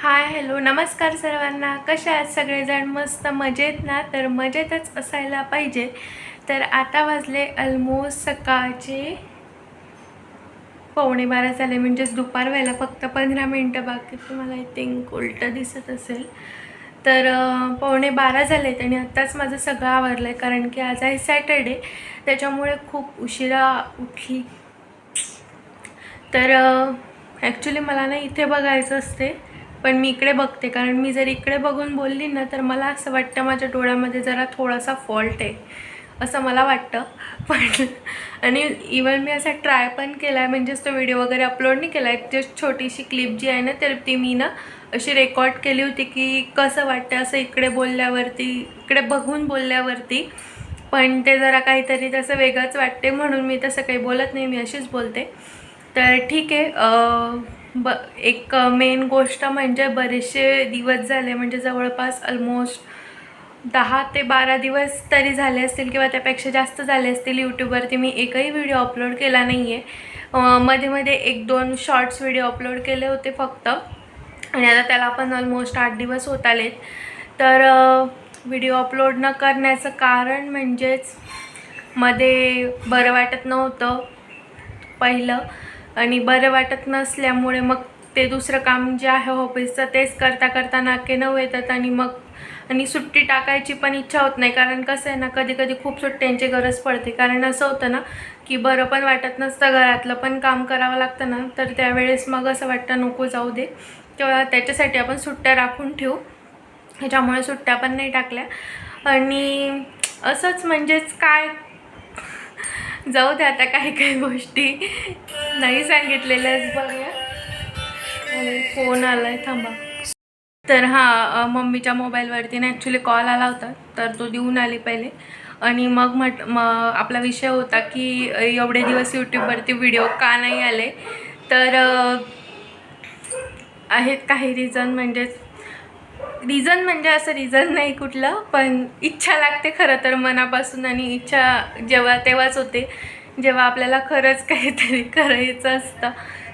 Hi hello नमस्कार सर्वांना. कशा आहात सगळेजण? मस्त मजेत ना? तर मजेतच असायला पाहिजे. तर आता वाजले ऑलमोस्ट सकाळचे पावणे बारा झाले म्हणजेच दुपार व्हायला फक्त पंधरा मिनटं बाकी. तुम्हाला आय थिंक उलटं दिसत असेल. तर पावणे बारा झालेत आणि आत्ताच माझं सगळं आवरलं आहे कारण की आज आहे सॅटर्डे. त्याच्यामुळे खूप उशिरा उठली. तर ॲक्च्युली मला ना इथे बघायचं असते. पण मी इकडे बघते कारण मी जर इकडे बघून बोलली ना तर मला असं वाटतं माझ्या डोळ्यामध्ये जरा थोडासा फॉल्ट आहे असं मला वाटतं. पण आणि इवन मी असा ट्राय पण केला आहे म्हणजेच तो व्हिडिओ वगैरे अपलोड नाही केला आहे जस्ट छोटीशी क्लिप जी आहे ना तर ती मी ना अशी रेकॉर्ड केली होती की कसं वाटतं असं इकडे बोलल्यावरती इकडे बघून बोलल्यावरती. पण ते जरा काहीतरी तसं वेगळंच वाटते म्हणून मी तसं काही बोलत नाही मी अशीच बोलते. तर ठीक आहे ब एक मेन गोष्ट म्हणजे बरेचसे दिवस झाले म्हणजे जवळपास ऑलमोस्ट दहा ते बारा दिवस तरी झाले असतील किंवा त्यापेक्षा जास्त झाले असतील यूट्यूबवरती. मी एकही व्हिडिओ अपलोड केला नाही आहे मध्ये मध्ये एक दोन शॉर्ट्स व्हिडिओ अपलोड केले होते फक्त. आणि आता त्याला पण ऑलमोस्ट आठ दिवस होत आलेत. तर व्हिडिओ अपलोड न करण्याचं कारण म्हणजेच मध्ये बरं वाटत नव्हतं. पहिलं. आणि बरं वाटत नसल्यामुळे मग ते दुसरं काम जे आहे ऑफिसचं तेच करता करता नाके नऊ येतात आणि मग आणि सुट्टी टाकायची पण इच्छा होत नाही. कारण कसं आहे ना कधी कधी खूप सुट्ट्यांची गरज पडते. कारण असं होतं ना की बरं पण वाटत नसतं घरातलं पण काम करावं लागतं ना तर त्यावेळेस मग असं वाटतं नको जाऊ दे. किंवा त्याच्यासाठी आपण सुट्ट्या राखून ठेवू. ह्याच्यामुळे सुट्ट्या पण नाही टाकल्या. आणि असंच म्हणजेच काय जाऊ दे आता काही काही गोष्टी. नाही सांगितलेल्याच बघूया. आणि फोन आलाय थांबा. तर हां मम्मीच्या मोबाईलवरती ना ॲक्च्युली कॉल आला होता तर तो देऊन आली पहिले. आणि मग म्हट मग आपला विषय होता की एवढे दिवस यूट्यूबवरती व्हिडिओ का नाही आले? तर आहेत काही रिझन म्हणजेच रिझन म्हणजे असं रिझन नाही कुठलं पण इच्छा लागते खरं तर मनापासून आणि इच्छा जेव्हा तेव्हाच होते जेव्हा आपल्याला खरंच काहीतरी करायचं असतं.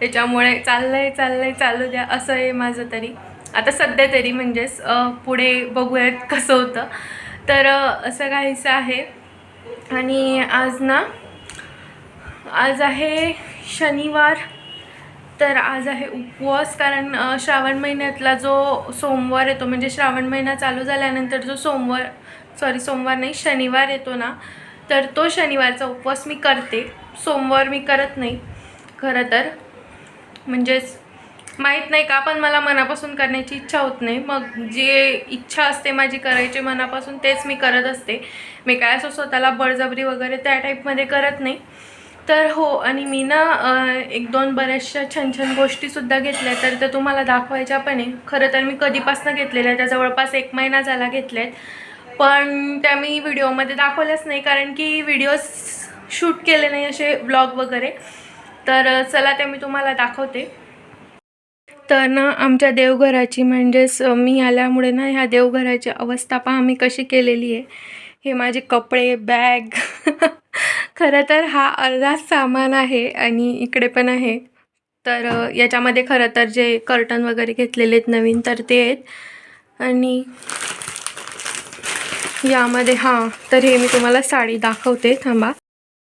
त्याच्यामुळे चाललं आहे चाललं आहे चालू द्या असं आहे माझं तरी. आता सध्या तरी म्हणजेच पुढे बघूयात कसं होतं. तर असं काहीसं आहे. आणि आज ना आज आहे शनिवार. तर आज आहे उपवास कारण श्रावण महिन्यातला जो सोमवार येतो म्हणजे श्रावण महिना चालू झाल्यानंतर जो सोमवार सॉरी सोमवार नाही शनिवार येतो ना तर तो शनिवारचा उपवास मी करते. सोमवार मी करत नाही खरं तर. म्हणजेच माहीत नाही का पण मला मनापासून करण्याची इच्छा होत नाही. मग जे इच्छा असते माझी करायची मनापासून तेच मी करत असते. मी काय असं स्वतःला बळजबरी वगैरे त्या टाईपमध्ये करत नाही. तर हो आणि मी ना एक दोन बऱ्याचशा छान छान गोष्टीसुद्धा घेतल्या तर त्या तुम्हाला दाखवायच्या पण आहे. खरं तर मी कधीपासून घेतलेल्या त्या जवळपास एक महिना झाला घेतल्या आहेत पण त्या मी व्हिडिओमध्ये दाखवल्याच नाही कारण की व्हिडिओज शूट केले नाही असे ब्लॉग वगैरे. तर चला त्या मी तुम्हाला दाखवते. तर ना आमच्या देवघराची म्हणजेच मी आल्यामुळे ना ह्या देवघराची अवस्था पहा आम्ही कशी केलेली आहे. हे माझे कपडे बॅग. खरं तर हा अर्धा सामान आहे आणि इकडे पण आहे. तर याच्यामध्ये खरं तर जे कर्टन वगैरे घेतलेले आहेत नवीन तर ते आहेत. आणि यामध्ये हां तर हे मी तुम्हाला साडी दाखवते थांबा.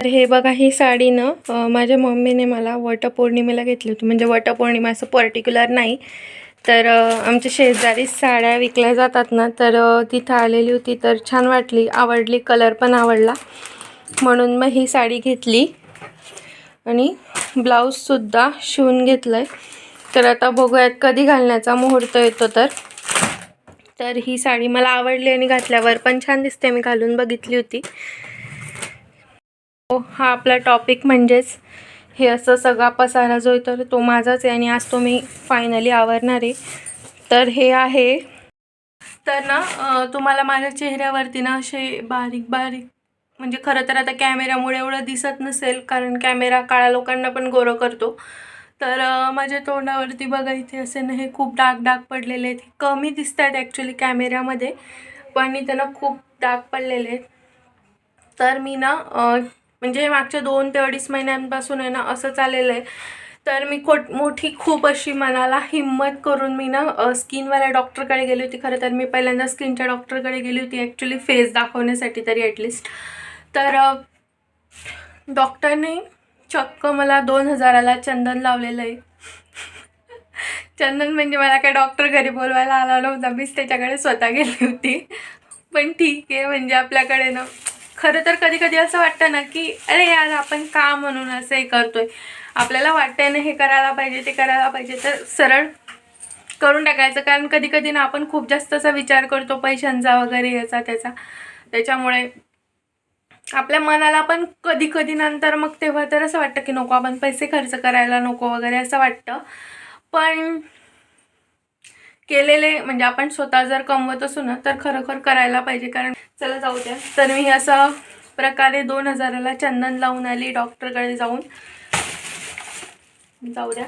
तर हे बघा ही साडी ना माझ्या मम्मीने मला वटपौर्णिमेला घेतली होती. म्हणजे वटपौर्णिमा असं पर्टिक्युलर नाही. तर आमच्या शेजारी साड्या विकल्या जातात ना तर तिथं आलेली होती तर छान वाटली. आवडली कलर पण आवडला. म्हणून मग ही साडी घेतली. आणि ब्लाऊजसुद्धा शिवून घेतलं आहे तर आता बघूयात कधी घालण्याचा मुहूर्त येतो तर. तर ही साडी मला आवडली आणि घातल्यावर पण छान दिसते मी घालून बघितली होती. हो हा आपला टॉपिक म्हणजेच हे असं सगळा पसारा जो आहे तर तो माझाच आहे आणि आज तो मी फायनली आवरणार आहे. तर हे आहे. तर ना तुम्हाला माझ्या चेहऱ्यावरती ना असे बारीक बारीक म्हणजे खरं तर आता कॅमेऱ्यामुळे एवढं दिसत नसेल कारण कॅमेरा काळ्या लोकांना पण गोरं करतो. तर माझ्या तोंडावरती बघा इथे असे ना हे खूप डाग डाग पडलेले आहेत. कमी दिसत आहेत ॲक्च्युली कॅमेऱ्यामध्ये पण त्यांना खूप डाग पडलेले आहेत. तर मी ना म्हणजे मागच्या दोन ते अडीच महिन्यांपासून आहे ना असं चाललेलं आहे. तर मी खोट मोठी खूप अशी मनाला हिंमत करून मी ना स्किनवाल्या डॉक्टरकडे गेली होती. खरं तर मी पहिल्यांदा स्किनच्या डॉक्टरकडे गेली होती. ॲक्च्युली फेस दाखवण्यासाठी तरी ॲटलिस्ट तर डॉक्टरने चक्क मला दोन हजाराला चंदन लावलेलं आहे. चंदन म्हणजे मला काय डॉक्टर घरी बोलवायला आला नव्हता. मीच त्याच्याकडे स्वतः गेली होती. पण ठीक आहे म्हणजे आपल्याकडे ना खरं तर कधी कधी असं वाटतं ना की अरे यार आपण का म्हणून असं हे करतोय? आपल्याला वाटतंय ना हे करायला पाहिजे ते करायला पाहिजे. तर सरळ करून टाकायचं. कारण कधी कधी ना आपण खूप जास्त असा विचार करतो पैशांचा वगैरे याचा त्याचा. त्याच्यामुळे आपल्या मनाला पण कधी कधी नंतर मग तेव्हा तर असं वाटतं की नको आपण पैसे खर्च करायला नको वगैरे असं वाटतं. पण केलेले म्हणजे आपण स्वतः जर कमवत असू ना तर खरोखर करायला पाहिजे. कारण चला जाऊ द्या. तर मी असं प्रकारे दोन हजाराला चंदन लावून आली डॉक्टरकडे जाऊन. जाऊ द्या.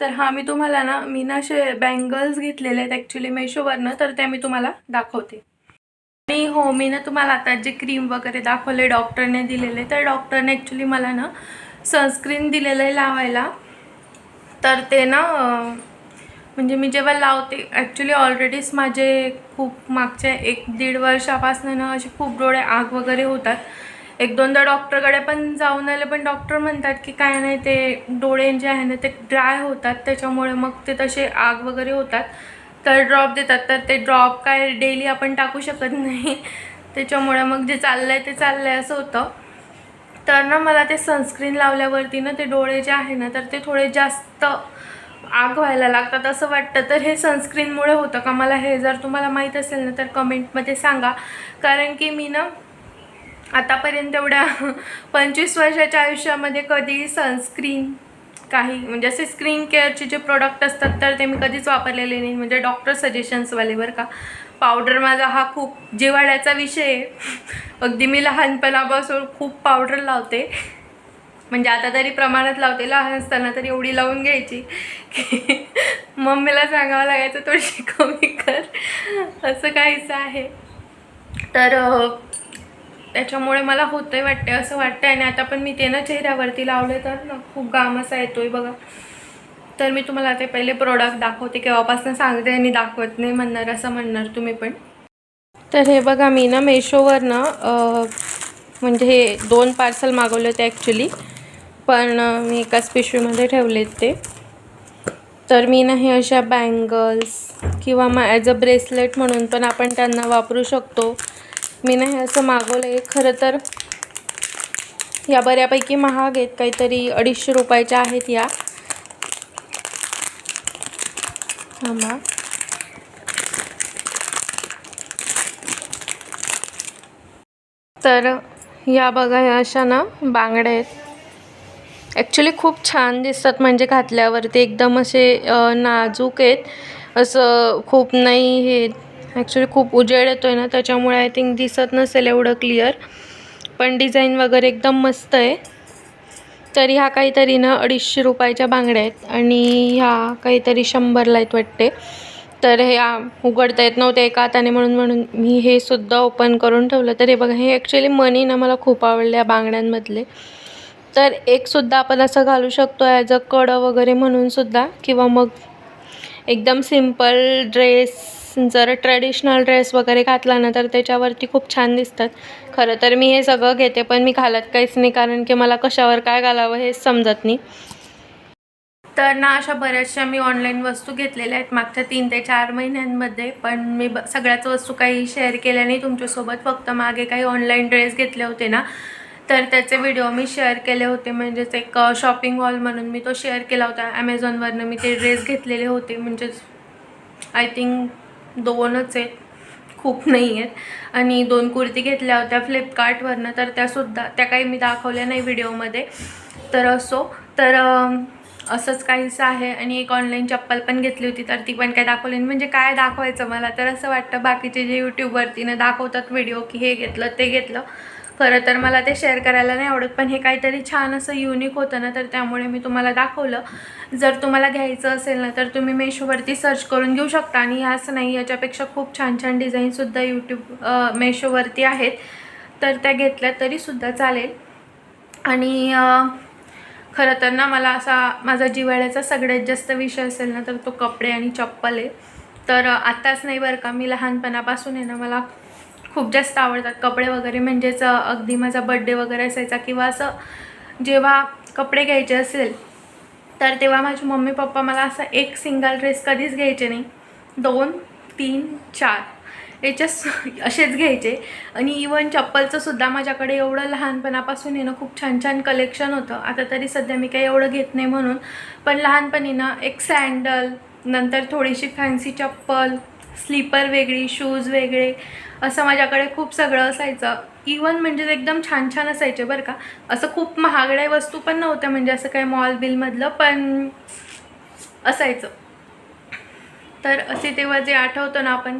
तर हा मी तुम्हाला ना मी ना असे बँगल्स घेतलेले आहेत ॲक्च्युली मेशोवरनं तर त्या मी तुम्हाला दाखवते. आणि हो मी ना तुम्हाला आता जे क्रीम वगैरे दाखवले डॉक्टरने दिलेले तर डॉक्टरने ॲक्च्युली मला ना सनस्क्रीन दिलेलं आहे लावायला. तर ते ना म्हणजे मी जेव्हा लावते ॲक्च्युली ऑलरेडीच माझे खूप मागच्या एक दीड वर्षापासून ना असे खूप डोळे आग वगैरे होतात. एक दोनदा डॉक्टरकडे पण जाऊन आले पण डॉक्टर म्हणतात की काय नाही ते डोळे जे आहे ना ते ड्राय होतात त्याच्यामुळे मग ते तसे आग वगैरे होतात. तर ड्रॉप देतात तर ते ड्रॉप काय डेली आपण टाकू शकत नाही. त्याच्यामुळे मग जे चाललं आहे ते चाललं आहे असं होतं. तर ना मला ते सनस्क्रीन लावल्यावरती ना ते डोळे जे आहे ना तर ते थोडे जास्त आग व्हायला लागतात असं वाटतं. तर हे सनस्क्रीनमुळे होतं का? मला हे जर तुम्हाला माहीत असेल ना तर कमेंटमध्ये सांगा. कारण की मी ना आतापर्यंत एवढ्या पंचवीस वर्षाच्या आयुष्यामध्ये कधी सनस्क्रीन काही म्हणजे असे स्क्रीन केअरचे जे प्रोडक्ट असतात तर ते मी कधीच वापरलेले नाही. म्हणजे डॉक्टर सजेशन्सवाले बरं का. पावडर माझा हा खूप जिव्हाळ्याचा विषय आहे. अगदी मी लहानपणापासून खूप पावडर लावते. म्हणजे आता तरी प्रमाणात लावते लहान असताना तरी एवढी लावून घ्यायची. की मम्मीला सांगावं लागायचं थोडीशी कमी कर. असं काहीच आहे. तर त्याच्यामुळे मला होतंय वाटते असं वाटतंय. आणि आता पण मी ते ना चेहऱ्यावरती लावले तर ना खूप घाम असा येतोय बघा. तर मी तुम्हाला ते पहिले प्रोडक्ट दाखवते. केव्हापासून सांगते आणि दाखवत नाही म्हणणार असं म्हणणार तुम्ही पण. तर हे बघा मी ना मेशोवर ना म्हणजे हे दोन पार्सल मागवले होते ॲक्च्युली पण मी एकाच पिशवीमध्ये ठेवलेत ते. तर मी नाही अशा बँगल्स किंवा मग ॲज अ ब्रेसलेट म्हणून पण आपण त्यांना वापरू शकतो. मी नाही असं मागवलं आहे खरं तर या बऱ्यापैकी महाग आहेत. काहीतरी अडीचशे रुपयाच्या आहेत या. थांबा. तर या बघा ह्या अशा ना बांगड्या आहेत. ॲक्च्युली खूप छान दिसतात. म्हणजे घातल्यावरती एकदम असे नाजूक आहेत. असं खूप नाही हे. ॲक्च्युली खूप उजेड येतो आहे ना त्याच्यामुळे आय थिंक दिसत नसेल एवढं क्लिअर पण डिझाईन वगैरे एकदम मस्त आहे. तर ह्या काहीतरी ना अडीचशे रुपयाच्या बांगड्या आहेत. आणि ह्या काहीतरी शंभरला आहेत वाटते. तर हे उघडता येत नव्हते एका हाताने म्हणून म्हणून मी हे सुद्धा ओपन करून ठेवलं. तर हे बघा हे ॲक्च्युली मनी ना मला खूप आवडले या बांगड्यांमधले. तर एकसुद्धा आपण असं घालू शकतो ॲज अ कडं वगैरे म्हणून सुद्धा किंवा मग एकदम सिंपल ड्रेस जर ट्रेडिशनल ड्रेस वगैरे घातला ना तर त्याच्यावरती खूप छान दिसतात. खरं तर मी हे सगळं घेते पण मी घालत काहीच नाही कारण की मला कशावर काय घालावं हेच समजत नाही. तर ना अशा बऱ्याचशा मी ऑनलाईन वस्तू घेतलेल्या आहेत मागच्या तीन ते चार महिन्यांमध्ये. पण मी ब सगळ्याच वस्तू काही शेअर केल्या नाही. तुमच्यासोबत फक्त मागे काही ऑनलाईन ड्रेस घेतले होते ना तर त्याचे व्हिडिओ मी शेअर केले होते. म्हणजेच एक शॉपिंग हॉल म्हणून मी तो शेअर केला होता. ॲमेझॉनवरनं मी ते ड्रेस घेतलेले होते. म्हणजेच आय थिंक दोनच आहेत. खूप नाही आहेत. आणि दोन कुर्ती घेतल्या होत्या फ्लिपकार्टवरनं तर त्यासुद्धा त्या काही मी दाखवल्या नाही व्हिडिओमध्ये तर असो. तर असंच काहीसं आहे. आणि एक ऑनलाईन चप्पल पण घेतली होती. तर ती पण काय दाखवली नाही. म्हणजे काय दाखवायचं मला? तर असं वाटतं बाकीचे जे यूट्यूबवरतीनं दाखवतात व्हिडिओ की हे घेतलं ते घेतलं. खरं तर मला ते शेअर करायला नाही आवडत पण हे काहीतरी छान असं युनिक होतं ना तर त्यामुळे मी तुम्हाला दाखवलं. जर तुम्हाला घ्यायचं असेल ना तर तुम्ही मेशोवरती सर्च करून घेऊ शकता. आणि असं नाही याच्यापेक्षा खूप छान छान डिझाईनसुद्धा यूट्यूब मेशोवरती आहेत. तर त्या घेतल्या तरीसुद्धा चालेल. आणि खरं तर ना मला असा माझा जिव्हाळ्याचा सगळ्यात जास्त विषय असेल ना तर तो कपडे आणि चप्पल आहे. तर आत्ताच नाही बरं का मी लहानपणापासून आहे ना मला खूप जास्त आवडतात. कपडे वगैरे म्हणजेच अगदी माझा बड्डे वगैरे असायचा किंवा असं जेव्हा कपडे घ्यायचे असेल तर तेव्हा माझे मम्मी पप्पा मला असा एक सिंगल ड्रेस कधीच घ्यायचे नाही. दोन तीन चार. याच्यात असेच घ्यायचे. आणि इवन चप्पलचं सुद्धा माझ्याकडे एवढं लहानपणापासून आहे ना खूप छान छान कलेक्शन होतं. आता तरी सध्या मी काही एवढं घेत नाही म्हणून. पण लहानपणी ना एक सँडल नंतर थोडीशी फॅन्सी चप्पल स्लीपर वेगळी शूज वेगळे असं माझ्याकडे खूप सगळं असायचं. इवन म्हणजे एकदम छान छान असायचे बरं का. असं खूप महागड्या वस्तू पण नव्हत्या म्हणजे असं काही मॉल बिलमधलं पण असायचं. तर असे तेव्हा जे आठवतं ना आपण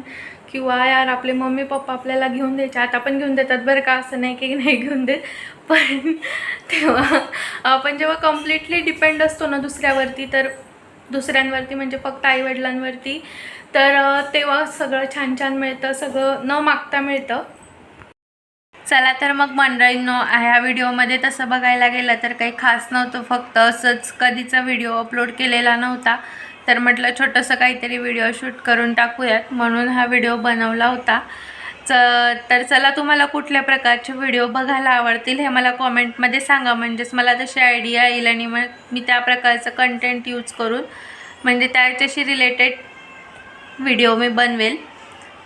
किंवा यार आपले मम्मी पप्पा आपल्याला घेऊन द्यायचे. आता पण घेऊन देतात बरं का असं नाही की नाही घेऊन देत. पण तेव्हा आपण जेव्हा कम्प्लिटली डिपेंड असतो ना दुसऱ्यावरती तर दुसऱ्यांवरती म्हणजे फक्त आईवडिलांवरती. तर तेव्हा सगळं छान छान मिळतं सगळं न मागता मिळतं. चला तर मग मंडळींनो ह्या व्हिडिओमध्ये तसं बघायला गेलं तर काही खास नव्हतं फक्त असंच कधीचा व्हिडिओ अपलोड केलेला नव्हता. तर म्हटलं छोटंसं काहीतरी व्हिडिओ शूट करून टाकूयात म्हणून हा व्हिडिओ बनवला होता. च तर चला तुम्हाला कुठल्या प्रकारचे व्हिडिओ बघायला आवडतील हे मला कॉमेंटमध्ये सांगा. म्हणजेच मला तशी आयडिया येईल आणि मग मी त्या प्रकारचं कंटेंट यूज करून म्हणजे त्याच्याशी रिलेटेड व्हिडिओ मी बनवेल.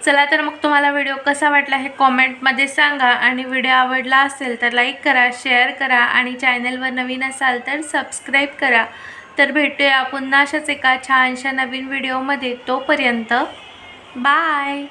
चला तर मग तुम्हाला व्हिडिओ कसा वाटला हे कॉमेंटमध्ये सांगा. आणि व्हिडिओ आवडला असेल तर लाईक करा शेअर करा आणि चॅनलवर नवीन असाल तर सबस्क्राईब करा. तर भेटूया पुन्हा अशाच एका छानशा नवीन व्हिडिओमध्ये तोपर्यंत बाय